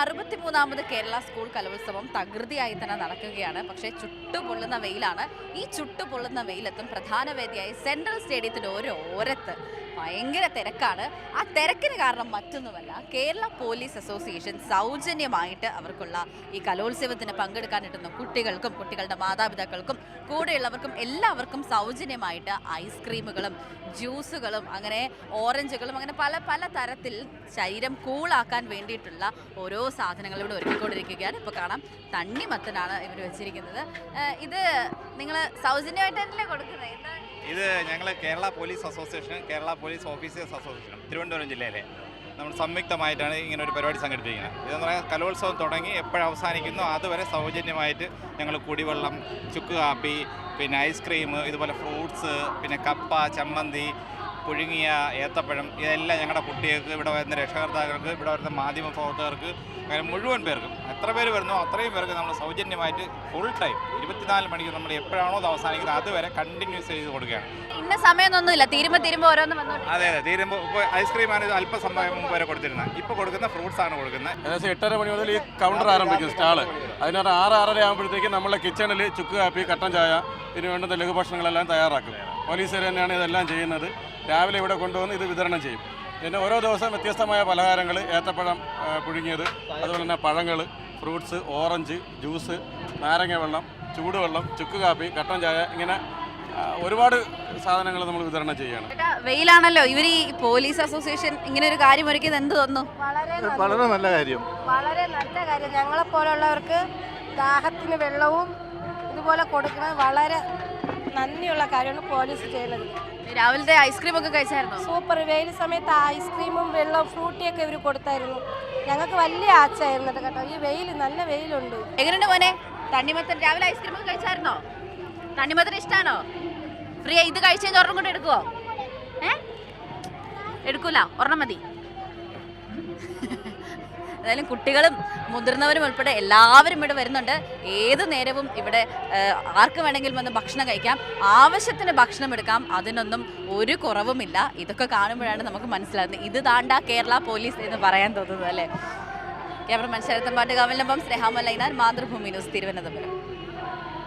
അറുപത്തിമൂന്നാമത് Kerala school കലോത്സവം തകൃതിയായി തന്നെ നടക്കുകയാണ്. പക്ഷേ ചുട്ടുപൊള്ളുന്ന വെയിലാണ്. ഈ ചുട്ടുപൊള്ളുന്ന വെയിലത്തും പ്രധാന വേദിയായി സെൻട്രൽ സ്റ്റേഡിയത്തിന്റെ ഓരോ ഓരത്ത് ഭയങ്കര തിരക്കാണ്. ആ തിരക്കിന് കാരണം മറ്റൊന്നുമല്ല കേരള പോലീസ് അസോസിയേഷൻ സൗജന്യമായിട്ട് അവർക്കുള്ള ഈ കലോത്സവത്തിന് പങ്കെടുക്കാനെത്തുന്ന കുട്ടികൾക്കും കുട്ടികളുടെ മാതാപിതാക്കൾക്കും കൂടെയുള്ളവർക്കും എല്ലാവർക്കും സൗജന്യമായിട്ട് ഐസ്ക്രീമുകളും ജ്യൂസുകളും അങ്ങനെ ഓറഞ്ചുകളും അങ്ങനെ പല പല തരത്തിൽ ശരീരം കൂളാക്കാൻ വേണ്ടിയിട്ടുള്ള ഓരോ സാധനങ്ങളും ഇവിടെ ഒരുക്കിക്കൊണ്ടിരിക്കുകയാണ്. ഇപ്പോൾ കാണാം തണ്ണിമത്തനാണ് ഇവർ വെച്ചിരിക്കുന്നത്. ഇത് നിങ്ങൾ സൗജന്യമായിട്ട് തന്നെയല്ലേ കൊടുക്കുന്നത് ഇത് ഞങ്ങൾ Kerala police association Kerala police officers association Thiruvananthapuram ജില്ലയിലെ. നമ്മൾ സംയുക്തമായിട്ടാണ് ഇങ്ങനെ ഒരു പരിപാടി സംഘടിപ്പിക്കുന്നത്. ഇതെന്ന് പറയാൻ കലോത്സവം തുടങ്ങി എപ്പോഴും അവസാനിക്കുന്നു. അതുവരെ സൗജന്യമായിട്ട് ഞങ്ങൾ കുടിവെള്ളം ചുക്ക് കാപ്പി പിന്നെ ഐസ്ക്രീം ഇതുപോലെ ഫ്രൂട്ട്സ് പിന്നെ കപ്പ ചമ്മന്തി പുഴുങ്ങിയ ഏത്തപ്പഴം ഇതെല്ലാം ഞങ്ങളുടെ കുട്ടികൾക്ക് ഇവിടെ വരുന്ന രക്ഷകർത്താക്കൾക്ക് ഇവിടെ വരുന്ന മാധ്യമ പ്രവർത്തകർക്ക് അങ്ങനെ മുഴുവൻ പേർക്കും. എത്ര പേര് വരുന്നോ അത്രയും പേർക്ക് നമ്മൾ സൗജന്യമായിട്ട് ഫുൾ ടൈം ഇരുപത്തിനാല് മണിക്ക് നമ്മൾ എപ്പോഴാണോ അത് അവസാനിക്കുന്നത് അതുവരെ കണ്ടിന്യൂസ് ചെയ്ത് കൊടുക്കുകയാണ്. ഇന്ന സമയമൊന്നുമില്ല. തീരുമ്പോൾ തീരുമ്പോൾ ഓരോന്ന് അതെ അതെ. തീരുമ്പോൾ ഇപ്പോൾ ഐസ്ക്രീമാണ് അല്പസമയം മുമ്പ് വരെ കൊടുത്തിരുന്നത്. ഇപ്പോൾ കൊടുക്കുന്ന ഫ്രൂട്ട്സ് ആണ് കൊടുക്കുന്നത്. ഏകദേശം എട്ടര മണി മുതൽ ഈ കൗണ്ടർ ആരംഭിക്കും സ്റ്റാൾ അതിനകത്ത് ആറ് ആറര ആകുമ്പോഴത്തേക്ക് നമ്മളെ കിച്ചണിൽ ചുക്ക് കാപ്പി കട്ടൻ ചായ ഇതിനു വേണ്ടുന്ന ലഘുഭക്ഷണങ്ങളെല്ലാം തയ്യാറാക്കും. പോലീസുകാർ തന്നെയാണ് ഇതെല്ലാം ചെയ്യുന്നത്. രാവിലെ ഇവിടെ കൊണ്ടുവന്ന് ഇത് വിതരണം ചെയ്യും. പിന്നെ ഓരോ ദിവസം വ്യത്യസ്തമായ പലഹാരങ്ങൾ ഏത്തപ്പഴം പുഴുങ്ങിയത് അതുപോലെ തന്നെ പഴങ്ങൾ ഫ്രൂട്ട്സ് ഓറഞ്ച് ജ്യൂസ് നാരങ്ങ വെള്ളം ചൂടുവെള്ളം ചുക്ക് കാപ്പി കട്ടൻ ചായ ഇങ്ങനെ ഒരുപാട് സാധനങ്ങൾ നമ്മൾ വിതരണം ചെയ്യുകയാണ് വെയിലാണല്ലോ. ഇവർ ഈ പോലീസ് അസോസിയേഷൻ ഇങ്ങനെ ഒരു കാര്യം ഒരുക്കിയത് എന്ത് തോന്നുന്നു. വളരെ നല്ല കാര്യം. വളരെ നല്ല കാര്യം. ഞങ്ങളെ പോലുള്ളവർക്ക് ദാഹത്തിന് വെള്ളവും ഇതുപോലെ കൊടുക്കുന്നത് വളരെ നന്ദിയുള്ള കാര്യമാണ് പോലീസ് ചെയ്യുന്നത്. രാവിലത്തെ ഐസ്ക്രീം ഒക്കെ കഴിച്ചായിരുന്നു? സൂപ്പർ. വെയിൽ സമയത്ത് ഐസ്ക്രീമും വെള്ളവും ഫ്രൂട്ടിയൊക്കെ ഇവർ കൊടുത്തായിരുന്നു. ഞങ്ങൾക്ക് വലിയ ആച്ചായിരുന്നു കേട്ടോ ഈ വെയിൽ നല്ല വെയിലുണ്ട്. എങ്ങനെയുണ്ട് മോനെ? തണ്ണിമത്തൻ രാവിലെ ഐസ്ക്രീം ഒക്കെ കഴിച്ചായിരുന്നോ? തണ്ണിമത്തൻ ഇഷ്ടമാണോ ഫ്രീ ഇത് കഴിച്ചു കഴിഞ്ഞാൽ ഒരെണ്ണം കൊണ്ട് എടുക്കുവോ? ഏ? എടുക്കൂല. ഒരെണ്ണം മതി. ഏതായാലും കുട്ടികളും മുതിർന്നവരും ഉൾപ്പെടെ എല്ലാവരും ഇവിടെ വരുന്നുണ്ട്. ഏത് നേരവും ഇവിടെ ആർക്ക് വേണമെങ്കിലും വന്ന് ഭക്ഷണം കഴിക്കാം. ആവശ്യത്തിന് ഭക്ഷണം എടുക്കാം. അതിനൊന്നും ഒരു കുറവുമില്ല. ഇതൊക്കെ കാണുമ്പോഴാണ് നമുക്ക് മനസ്സിലാകുന്നത്. ഇത് താണ്ട കേരള പോലീസ് എന്ന് പറയാൻ തോന്നുന്നത് അല്ലേ? ക്യാമറമാൻ ശരത്തമ്പാട്ട് കമലിനൊപ്പം സ്നേഹാമലൈനാൻ മാതൃഭൂമി ന്യൂസ് തിരുവനന്തപുരം.